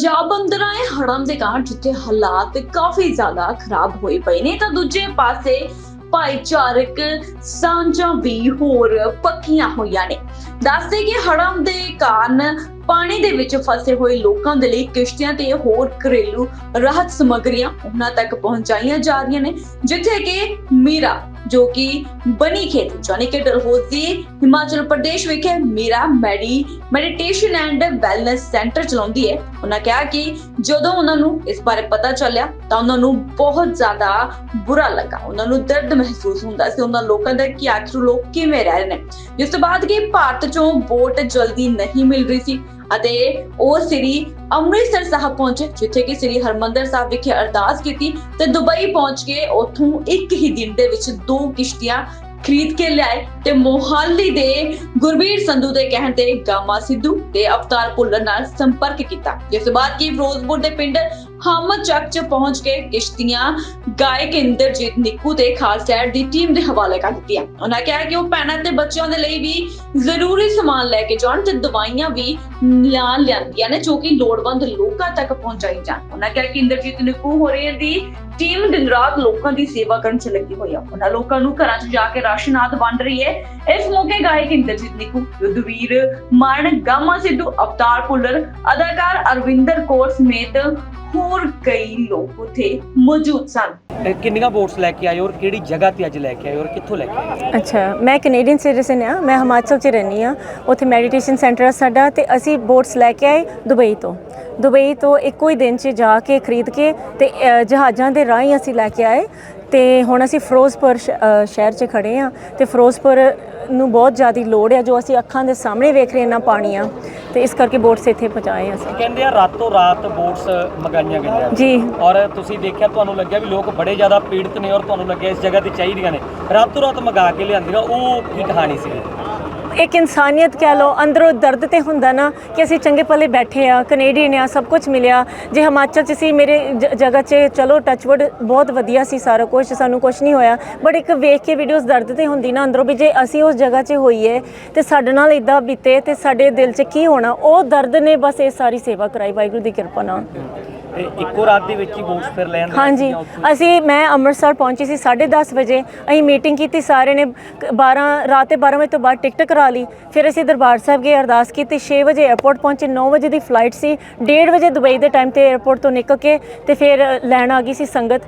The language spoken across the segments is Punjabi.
ਪੰਜਾਬ ਅੰਦਰ ਆਏ ਹੜ੍ਹਾਂ ਦੇ ਕਾਰਨ ਜਿੱਥੇ ਹਾਲਾਤ ਕਾਫੀ ਜ਼ਿਆਦਾ ਖਰਾਬ ਹੋਏ ਪਏ ਨੇ, ਤਾਂ ਦੂਜੇ ਪਾਸੇ ਭਾਈਚਾਰਕ ਸਾਂਝਾਂ ਵੀ ਹੋਰ ਪੱਕੀਆਂ ਹੋਈਆਂ ਨੇ। ਦੱਸਦੇ ਕਿ ਹੜ੍ਹਾਂ ਦੇ ਕਾਰਨ ਪਾਣੀ ਦੇ ਵਿੱਚ ਫਸੇ ਹੋਏ ਲੋਕਾਂ ਦੇ ਲਈ ਕਿਸ਼ਤੀਆਂ ਤੇ ਹੋਰ ਘਰੇਲੂ ਰਾਹਤ ਸਮੱਗਰੀਆਂ ਉਹਨਾਂ ਤੱਕ ਪਹੁੰਚਾਈਆਂ ਜਾ ਰਹੀਆਂ ਨੇ, ਜਿੱਥੇ ਕਿ ਮੀਰਾ ਜੋ ਕਿ ਬਨੀ ਖੇਤ ਜਾਨੀ ਕਿ ਡਲਹੌਜ਼ੀ ਹਿਮਾਚਲ ਪ੍ਰਦੇਸ਼ ਵਿਖੇ Meera medi, meditation and wellness centre ਚਲਾਉਂਦੀ ਹੈ। ਉਹਨਾਂ ਕਿਹਾ ਕਿ ਜਦੋਂ ਉਹਨਾਂ ਨੂੰ ਇਸ ਬਾਰੇ ਪਤਾ ਚੱਲਿਆ, ਤਾਂ ਉਹਨਾਂ ਨੂੰ ਬਹੁਤ ਜ਼ਿਆਦਾ ਬੁਰਾ ਲੱਗਾ। ਉਹਨਾਂ ਨੂੰ ਦਰਦ ਮਹਿਸੂਸ ਹੁੰਦਾ ਸੀ। ਉਹਨਾਂ ਲੋਕਾਂ ਦਾ ਕਿ ਆਖਰ ਲੋਕ ਕਿਵੇਂ ਰਹਿ ਰਹੇ ਨੇ? ਜਿਸ ਤੋਂ ਬਾਅਦ ਕਿ ਭਾਰਤ ਚੋਂ ਵੋਟ ਜਲਦੀ ਨਹੀਂ ਮਿਲ ਰਹੀ ਸੀ। ਅਤੇ ਉਹ ਸ੍ਰੀ ਅੰਮ੍ਰਿਤਸਰ ਸਾਹਿਬ ਪਹੁੰਚੇ, ਜਿੱਥੇ ਕਿ ਸ੍ਰੀ ਹਰਮੰਦਰ ਸਾਹਿਬ ਵਿਖੇ ਅਰਦਾਸ ਕੀਤੀ ਤੇ ਦੁਬਈ ਪਹੁੰਚ ਕੇ ਉੱਥੋਂ ਇੱਕ ਹੀ ਦਿਨ ਦੇ ਵਿੱਚ ਦੋ ਕਿਸ਼ਤੀਆਂ ਖਰੀਦ ਕੇ ਲਿਆਏ ਤੇ ਮੋਹਾਲੀ ਦੇ ਗੁਰਬੀਰ ਸੰਧੂ ਦੇ ਕਹਿਣ ਤੇ ਗਾਮਾ ਸਿੱਧੂ ਤੇ ਅਵਤਾਰ ਭੁੱਲਰ ਨਾਲ ਸੰਪਰਕ ਕੀਤਾ, ਜਿਸ ਤੋਂ ਬਾਅਦ ਕਿ ਫਿਰੋਜ਼ਪੁਰ ਦੇ ਪਿੰਡ ਹਮਦ ਚੱਕ ਚ ਪਹੁੰਚ ਕੇ ਕਿਸ਼ਤੀਆਂ ਗਾਇਕ ਇੰਦਰਜੀਤ ਨਿੱਕੂ ਤੇ ਖਾਲਸਾ ਦੀ ਟੀਮ ਦੇ ਹਵਾਲੇ ਕਰ ਦਿੱਤੀਆਂ। ਉਹਨਾਂ ਕਿਹਾ ਕਿ ਉਹ ਭੈਣਾਂ ਤੇ ਬੱਚਿਆਂ ਦੇ ਲਈ ਵੀ ਜ਼ਰੂਰੀ ਸਮਾਨ ਲੈ ਕੇ ਜਾਣ ਤੇ ਦਵਾਈਆਂ ਵੀ ਲਿਆਉਣ ਲਿਆਂਦੀਆਂ ਨੇ, ਜੋ ਕਿ ਲੋੜਵੰਦ ਲੋਕਾਂ ਤੱਕ ਪਹੁੰਚਾਈ ਜਾਣ। ਉਹਨਾਂ ਕਿਹਾ ਕਿ ਇੰਦਰਜੀਤ ਨਿੱਕੂ ਹੋ ਰਹੀ ਦੀ ਟੀਮ ਦਿਨ ਰਾਤ ਲੋਕਾਂ ਦੀ ਸੇਵਾ ਕਰਨ ਚ ਲੱਗੀ ਹੋਈ ਆ। ਉਹਨਾਂ ਲੋਕਾਂ ਨੂੰ ਘਰਾਂ 'ਚ ਜਾ ਕੇ ਰਾਸ਼ਨ ਆਦ ਵੰਡ ਰਹੀ ਹੈ। ਇਸ ਮੌਕੇ ਗਾਇਕ ਇੰਦਰਜੀਤ ਨਿੱਕੂ ਯੁੱਧਵੀਰ ਮਾਨ ਗਾਮਾ ਸਿੱਧੂ ਅਵਤਾਰ ਭੁੱਲਰ ਅਦਾਕਾਰ ਅਰਵਿੰਦਰ ਕੌਰ ਸਮੇਤ ਹੋਰ ਕਈ ਲੋਕ ਉੱਥੇ ਮੌਜੂਦ ਸਨ। ਕਿੰਨੀਆਂ ਬੋਟਸ ਲੈ ਕੇ ਆਏ ਔਰ ਕਿਹੜੀ ਜਗ੍ਹਾ ਤੇ ਅੱਜ ਲੈ ਕੇ ਆਏ ਔਰ ਕਿੱਥੋਂ ਲੈ ਕੇ ਆਏ? ਅੱਛਾ ਮੈਂ ਕੈਨੇਡੀਅਨ ਸਿਟੀਜ਼ਨ ਆ ਮੈਂ ਹਿਮਾਚਲ ਚ ਰਹਿੰਦੀ ਆ ਉੱਥੇ ਮੈਡੀਟੇਸ਼ਨ ਸੈਂਟਰ ਆ ਸਾਡਾ ਤੇ ਅਸੀਂ ਬੋਟਸ ਲੈ ਕੇ ਆਏ ਦੁਬਈ ਤੋਂ। ਦੁਬਈ ਤੋਂ ਇੱਕੋ ਹੀ ਦਿਨ ਚ ਜਾ ਕੇ ਖਰੀਦ ਕੇ ਤੇ ਜਹਾਜ਼ਾਂ ਦੇ ਰਾਹੀਂ ਅਸੀਂ ਲੈ ਕੇ ਆਏ। ਤੇ ਹੁਣ ਅਸੀਂ ਫਿਰੋਜ਼ਪੁਰ ਸ਼ਹਿਰ 'ਚ ਖੜੇ ਆ ਤੇ ਫਿਰੋਜ਼ਪੁਰ ਨੂੰ ਬਹੁਤ ਜ਼ਿਆਦਾ ਲੋੜ ਆ ਜੋ ਅਸੀਂ ਅੱਖਾਂ ਦੇ ਸਾਹਮਣੇ ਵੇਖ ਰਹੇ ਨਾ ਪਾਣੀ ਆ। ਤੇ ਇਸ ਕਰਕੇ ਬੋਟਸ ਇੱਥੇ ਪਹੁੰਚਾਏ ਅਸੀਂ। ਕਹਿੰਦੇ ਆ ਰਾਤੋਂ ਰਾਤ ਬੋਟਸ ਮੰਗਾਈਆਂ ਗਈਆਂ। ਜੀ। ਔਰ ਤੁਸੀਂ ਦੇਖਿਆ ਤੁਹਾਨੂੰ ਲੱਗਿਆ ਵੀ ਲੋਕ ਬੜੇ ਜ਼ਿਆਦਾ ਪੀੜਤ ਨੇ ਔਰ ਤੁਹਾਨੂੰ ਲੱਗਿਆ ਇਸ ਜਗ੍ਹਾ ਤੇ ਚਾਹੀਦੀਆਂ ਨੇ। ਰਾਤੋਂ ਰਾਤ ਮੰਗਾ ਕੇ ਲਿਆਂਦੀਆਂ ਉਹ ਕੀ ਕਹਾਣੀ ਸੀ? ਇੱਕ ਇਨਸਾਨੀਅਤ ਕਹਿ ਲਓ, ਅੰਦਰੋਂ ਦਰਦ ਤੇ ਹੁੰਦਾ ਨਾ ਕਿ ਅਸੀਂ ਚੰਗੇ ਪਲੇ ਬੈਠੇ ਆ ਕੈਨੇਡੀਅਨ ਆ, ਸਭ ਕੁਝ ਮਿਲਿਆ। ਜੇ ਹਿਮਾਚਲ ਚ ਸੀ, ਮੇਰੇ ਜ- ਜਗ੍ਹਾ 'ਚ, ਚਲੋ ਟੱਚਵੁੱਡ ਬਹੁਤ ਵਧੀਆ ਸੀ ਸਾਰਾ ਕੁਝ ਸਾਨੂੰ ਕੁਝ ਨਹੀਂ ਹੋਇਆ। ਬਟ ਇੱਕ ਵੇਖ ਕੇ ਵੀਡੀਓਜ਼ ਦਰਦ ਤੇ ਹੁੰਦੀ ਨਾ ਅੰਦਰੋਂ ਵੀ ਜੇ ਅਸੀਂ ਉਸ ਜਗ੍ਹਾ 'ਚ ਹੋਈਏ ਤੇ ਸਾਡੇ ਨਾਲ ਇਦਾਂ ਬੀਤੇ ਤੇ ਸਾਡੇ ਦਿਲ 'ਚ ਕੀ ਹੋਣਾ, ਉਹ ਦਰਦ ਨੇ ਬਸ ਇਹ ਸਾਰੀ ਸੇਵਾ ਕਰਾਈ, ਵਾਹਿਗੁਰੂ ਦੀ ਕਿਰਪਾ ਨਾਲ। ਤੇ ਇੱਕੋ ਰਾਤ ਦੇ ਵਿੱਚ ਹੀ ਬੋਟਸ ਫਿਰ ਲੈਣ ਹਾਂਜੀ। ਅਸੀਂ ਮੈਂ ਅੰਮ੍ਰਿਤਸਰ ਪਹੁੰਚੀ ਸੀ 10:30 ਵਜੇ। ਅਸੀਂ ਮੀਟਿੰਗ ਕੀਤੀ ਸਾਰੇ ਨੇ। ਕ- 12 ਰਾਤ ਦੇ 12 ਵਜੇ ਤੋਂ ਬਾਅਦ ਟਿਕਟ ਕਰਾ ਲਈ। ਫਿਰ ਅਸੀਂ ਦਰਬਾਰ ਸਾਹਿਬ ਗਏ ਅਰਦਾਸ ਕੀਤੀ। 6 ਵਜੇ 에ਅਰਪੋਰਟ ਪਹੁੰਚੇ 9 ਵਜੇ ਦੀ ਫਲਾਈਟ ਸੀ। 1:30 ਵਜੇ ਦੁਬਈ ਦੇ ਟਾਈਮ ਤੇ 에ਅਰਪੋਰਟ ਤੋਂ ਨਿਕਲ ਕੇ ਤੇ ਫਿਰ ਲੈਣ ਆ ਗਈ ਸੀ ਸੰਗਤ।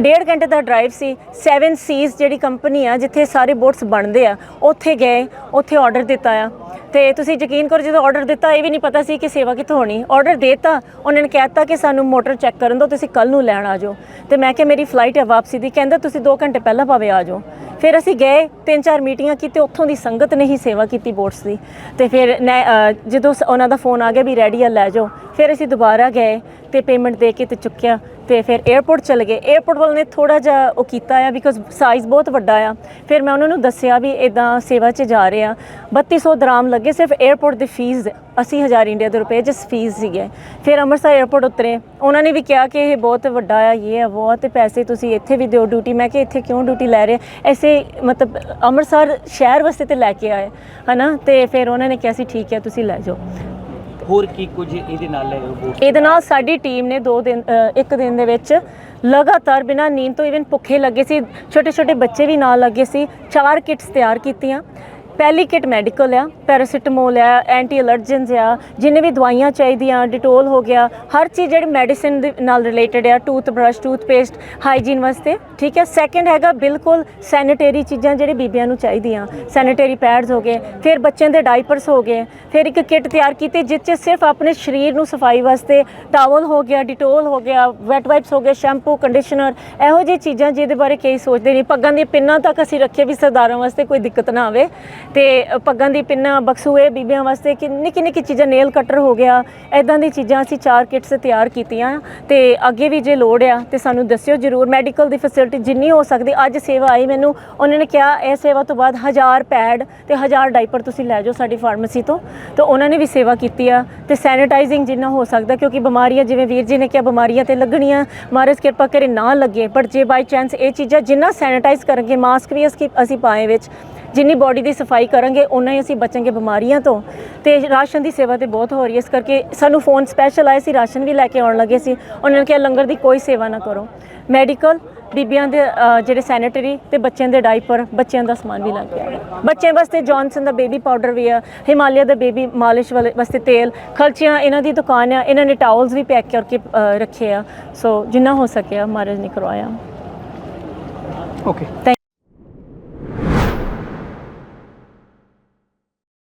ਡੇਢ ਘੰਟੇ ਦਾ ਡਰਾਈਵ ਸੀ 7 ਸੀਜ਼ ਜਿਹੜੀ ਕੰਪਨੀ ਆ, ਜਿੱਥੇ ਸਾਰੇ ਬੋਟਸ ਬਣਦੇ ਆ, ਉੱਥੇ ਗਏ, ਉੱਥੇ ਆਰਡਰ ਦਿੱਤਾ ਆ। ਤੇ ਤੁਸੀਂ ਯਕੀਨ ਕਰੋ ਜਦੋਂ ਆਰਡਰ ਦਿੱਤਾ, ਇਹ ਵੀ ਨਹੀਂ ਪਤਾ ਸੀ ਕਿ ਸੇਵਾ ਕਿੱਥੋਂ ਹੋਣੀ। ਆਰਡਰ ਦੇਤਾ, ਉਹਨਾਂ ਨੇ ਕਹਿਤਾ ਕਿ ਸਾਨੂੰ ਮੋਟਰ ਚੈੱਕ ਕਰਨ ਦਿਓ, ਤੁਸੀਂ ਕੱਲ ਨੂੰ ਲੈਣ ਆ ਜਾਓ। ਤੇ ਮੈਂ ਕਿਹਾ, ਮੇਰੀ ਫਲਾਈਟ ਹੈ ਵਾਪਸੀ ਦੀ। ਕਹਿੰਦਾ, ਤੁਸੀਂ 2 ਘੰਟੇ ਪਹਿਲਾਂ ਭਾਵੇਂ ਆ ਜਾਓ। ਫਿਰ ਅਸੀਂ ਗਏ ਤਿੰਨ ਚਾਰ ਮੀਟਿੰਗਾਂ ਕੀਤੇ ਉੱਥੋਂ ਦੀ ਸੰਗਤ ਨੇ ਹੀ ਸੇਵਾ ਕੀਤੀ ਬੋਰਡਸ ਦੀ। ਤੇ ਫਿਰ ਜਦੋਂ ਉਹਨਾਂ ਦਾ ਫੋਨ ਆ ਗਿਆ ਵੀ ਰੈਡੀ ਆ, ਲੈ ਜਾਓ। ਫਿਰ ਅਸੀਂ ਦੁਬਾਰਾ ਗਏ ਤੇ ਪੇਮੈਂਟ ਦੇ ਕੇ ਤੇ ਚੁੱਕਿਆ ਤੇ ਫਿਰ 에어ਪੋਰਟ ਚਲੇ ਗਏ। 에어ਪੋਰਟ ਵਾਲ ਨੇ ਥੋੜਾ ਜਿਹਾ ਉਹ ਕੀਤਾ ਆ ਬਿਕੋਜ਼ ਸਾਈਜ਼ ਬਹੁਤ ਵੱਡਾ ਆ। ਫਿਰ ਮੈਂ ਉਹਨਾਂ ਨੂੰ ਦੱਸਿਆ ਵੀ ਇਦਾਂ ਸੇਵਾ 'ਚ ਜਾ ਰਹੇ ਆ। 3200 ਦਰਾਮ ਲੱਗੇ ਸਿਰਫ 에어ਪੋਰਟ ਦੀ ਫੀਸ 80000 ਇੰਡੀਆ ਦੇ ਰੁਪਏ ਜਿਸ ਫੀਸ ਸੀਗੇ ਫਿਰ ਅੰਮ੍ਰਿਤਸਰ 에ਅਰਪੋਰਟ ਉਤਰੇ। ਉਹਨਾਂ ਨੇ ਵੀ ਕਿਹਾ ਕਿ ਇਹ ਬਹੁਤ ਵੱਡਾ ਆ ਇਹ ਆ ਉਹ ਤੇ ਪੈਸੇ ਤੁਸੀਂ ਇੱਥੇ ਵੀ ਦਿਓ ਡਿਊਟੀ ਮੈਂ ਕਿ ਇੱਥੇ ਕਿਉਂ ਡਿਊਟੀ ਲੈ ਰਹੇ? ਐਸੇ ਮਤਲਬ ਅੰਮ੍ਰਿਤਸਰ ਸ਼ਹਿਰ ਵਾਸਤੇ ਤੇ ਲੈ ਕੇ ਆਏ ਹਨਾ? ਤੇ ਫਿਰ ਉਹਨਾਂ ਨੇ ਕਿਹਾ ਸੀ ਠੀਕ ਹੈ ਤੁਸੀਂ ਲੈ ਜਾਓ। ਹੋਰ ਕੀ ਕੁਝ ਇਹਦੇ ਨਾਲ ਲੈ ਬੋਟਸ ਇਹਦੇ ਨਾਲ ਸਾਡੀ ਟੀਮ ਨੇ ਦੋ ਦਿਨ ਇੱਕ ਦਿਨ ਦੇ ਵਿੱਚ ਲਗਾਤਾਰ ਬਿਨਾਂ ਨੀਂਦ ਤੋਂ ਇਵਨ ਭੁੱਖੇ ਲੱਗੇ ਸੀ। ਛੋਟੇ ਛੋਟੇ ਬੱਚੇ ਵੀ ਨਾਲ ਲੱਗੇ ਸੀ। ਚਾਰ ਕਿਟਸ ਤਿਆਰ ਕੀਤੀਆਂ। ਪਹਿਲੀ ਕਿਟ ਮੈਡੀਕਲ ਆ, ਪੈਰਾਸੀਟਾਮੋਲ ਆ ਐਂਟੀ ਅਲਰਜਨਸ ਆ, ਜਿੰਨੇ ਵੀ ਦਵਾਈਆਂ ਚਾਹੀਦੀਆਂ, ਡਿਟੋਲ ਹੋ ਗਿਆ, ਹਰ ਚੀਜ਼ ਜਿਹੜੀ ਮੈਡੀਸਿਨ ਦੇ ਨਾਲ ਰਿਲੇਟਡ ਆ tooth brush tooth paste hygiene ਵਾਸਤੇ, ਠੀਕ ਹੈ ਸੈਕੰਡ ਹੈਗਾ ਬਿਲਕੁਲ ਸੈਨੀਟਰੀ ਚੀਜ਼ਾਂ ਜਿਹੜੇ ਬੀਬੀਆਂ ਨੂੰ ਚਾਹੀਦੀਆਂ। ਸੈਨੀਟਰੀ ਪੈਡਸ ਹੋ ਗਏ, ਫਿਰ ਬੱਚਿਆਂ ਦੇ ਡਾਈਪਰਸ ਹੋ ਗਏ, ਫਿਰ ਇੱਕ ਕਿਟ ਤਿਆਰ ਕੀਤੀ ਜਿਸ 'ਚ ਸਿਰਫ ਆਪਣੇ ਸਰੀਰ ਨੂੰ ਸਫ਼ਾਈ ਵਾਸਤੇ ਟਾਵਲ ਹੋ ਗਿਆ, ਡਿਟੋਲ ਹੋ ਗਿਆ ਵੈਟ ਵਾਈਪਸ ਹੋ ਗਏ ਸ਼ੈਂਪੂ ਕੰਡੀਸ਼ਨਰ ਇਹੋ ਜਿਹੀ ਚੀਜ਼ਾਂ ਜਿਹਦੇ ਬਾਰੇ ਕਈ ਸੋਚਦੇ ਨਹੀਂ। ਪੱਗਾਂ ਦੀਆਂ ਪਿੰਨਾਂ ਤੱਕ ਅਸੀਂ ਰੱਖੇ ਵੀ ਸਰਦਾਰਾਂ ਵਾਸਤੇ ਕੋਈ ਦਿੱਕਤ ਨਾ ਆਵੇ। ਤੇ ਪੱਗਾਂ ਦੀ ਪਿੰਨਾਂ, ਬਕਸੂਏ, ਬੀਬੀਆਂ ਵਾਸਤੇ ਕਿ ਨਿੱਕੀ ਨਿੱਕੀ ਚੀਜ਼ਾਂ, ਨੇਲ ਕਟਰ ਹੋ ਗਿਆ ਐਦਾਂ ਦੀ ਚੀਜ਼ਾਂ ਅਸੀਂ ਚਾਰ ਕਿਟਸ ਤਿਆਰ ਕੀਤੀਆਂ ਤੇ ਅੱਗੇ ਵੀ ਜੇ ਲੋੜ ਆ ਤੇ ਸਾਨੂੰ ਦੱਸਿਓ ਜਰੂਰ। ਮੈਡੀਕਲ ਦੀ ਫੈਸਿਲਿਟੀ ਜਿੰਨੀ ਹੋ ਸਕਦੀ, ਅੱਜ ਸੇਵਾ ਆਈ ਮੈਨੂੰ, ਉਹਨਾਂ ਨੇ ਕਿਹਾ ਇਹ ਸੇਵਾ ਤੋਂ ਬਾਅਦ 1000 ਪੈਡ ਤੇ 1000 ਡਾਈਪਰ ਤੁਸੀਂ ਲੈ ਜਾਓ ਸਾਡੀ ਫਾਰਮੇਸੀ ਤੋਂ। ਤੇ ਉਹਨਾਂ ਨੇ ਵੀ ਸੇਵਾ ਕੀਤੀ ਆ ਤੇ ਸੈਨੀਟਾਈਜ਼ਿੰਗ ਜਿੰਨਾ ਹੋ ਸਕਦਾ ਕਿਉਂਕਿ ਬਿਮਾਰੀਆਂ, ਜਿਵੇਂ ਵੀਰ ਜੀ ਨੇ ਕਿਹਾ ਬਿਮਾਰੀਆਂ ਤੇ ਲੱਗਣੀਆਂ, ਮਹਾਰਾਜ ਕਿਰਪਾ ਕਰੇ ਨਾ ਲੱਗੇ ਪਰ ਜੇ ਬਾਈ ਚਾਂਸ ਇਹ ਚੀਜ਼ਾਂ ਜਿੰਨਾ ਸੈਨੀਟਾਈਜ਼ ਕਰਾਂਗੇ ਮਾਸਕ ਵੀ ਅਸੀਂ ਅਸੀਂ ਪਾਏ ਵਿੱਚ ਜਿੰਨੀ ਬਾਡੀ ਦੀ ਸਫ਼ਾਈ ਕਰਾਂਗੇ ਉਨਾ ਹੀ ਅਸੀਂ ਬਚਾਂਗੇ ਬਿਮਾਰੀਆਂ ਤੋਂ। ਤੇ ਰਾਸ਼ਨ ਦੀ ਸੇਵਾ ਤੇ ਬਹੁਤ ਹੋ ਰਹੀ ਹੈ। ਇਸ ਕਰਕੇ ਸਾਨੂੰ ਫੋਨ ਸਪੈਸ਼ਲ ਆਏ ਸੀ ਰਾਸ਼ਨ ਵੀ ਲੈ ਕੇ ਆਉਣ ਲੱਗੇ ਸੀ। ਉਹਨਾਂ ਨੇ ਕਿਹਾ ਲੰਗਰ ਦੀ ਕੋਈ ਸੇਵਾ ਨਾ ਕਰੋ। ਮੈਡੀਕਲ ਬੀਬੀਆਂ ਦੇ ਅ, ਜਿਹੜੇ ਸੈਨੀਟਰੀ ਤੇ ਬੱਚਿਆਂ ਦੇ ਡਾਈਪਰ ਬੱਚਿਆਂ ਦਾ ਸਮਾਨ ਵੀ ਲੱਗ ਗਿਆ ਬੱਚਿਆਂ ਵਾਸਤੇ ਜੌਨਸਨ ਦਾ ਬੇਬੀ ਪਾਊਡਰ ਵੀ ਆ ਹਿਮਾਲਿਆ ਦਾ ਬੇਬੀ ਮਾਲਿਸ਼ ਵਾਲੇ ਵਾਸਤੇ ਤੇਲ ਖਲਚੀਆਂ ਇਹਨਾਂ ਦੀ ਦੁਕਾਨ ਆ ਇਹਨਾਂ ਨੇ ਟਾਵਲਸ ਵੀ ਪੈਕ ਕਰਕੇ ਅ, ਰੱਖੇ ਆ। ਸੋ ਜਿੰਨਾ ਹੋ ਸਕਿਆ ਮਹਾਰਾਜ ਨੇ ਕਰਵਾਇਆ। ਓਕੇ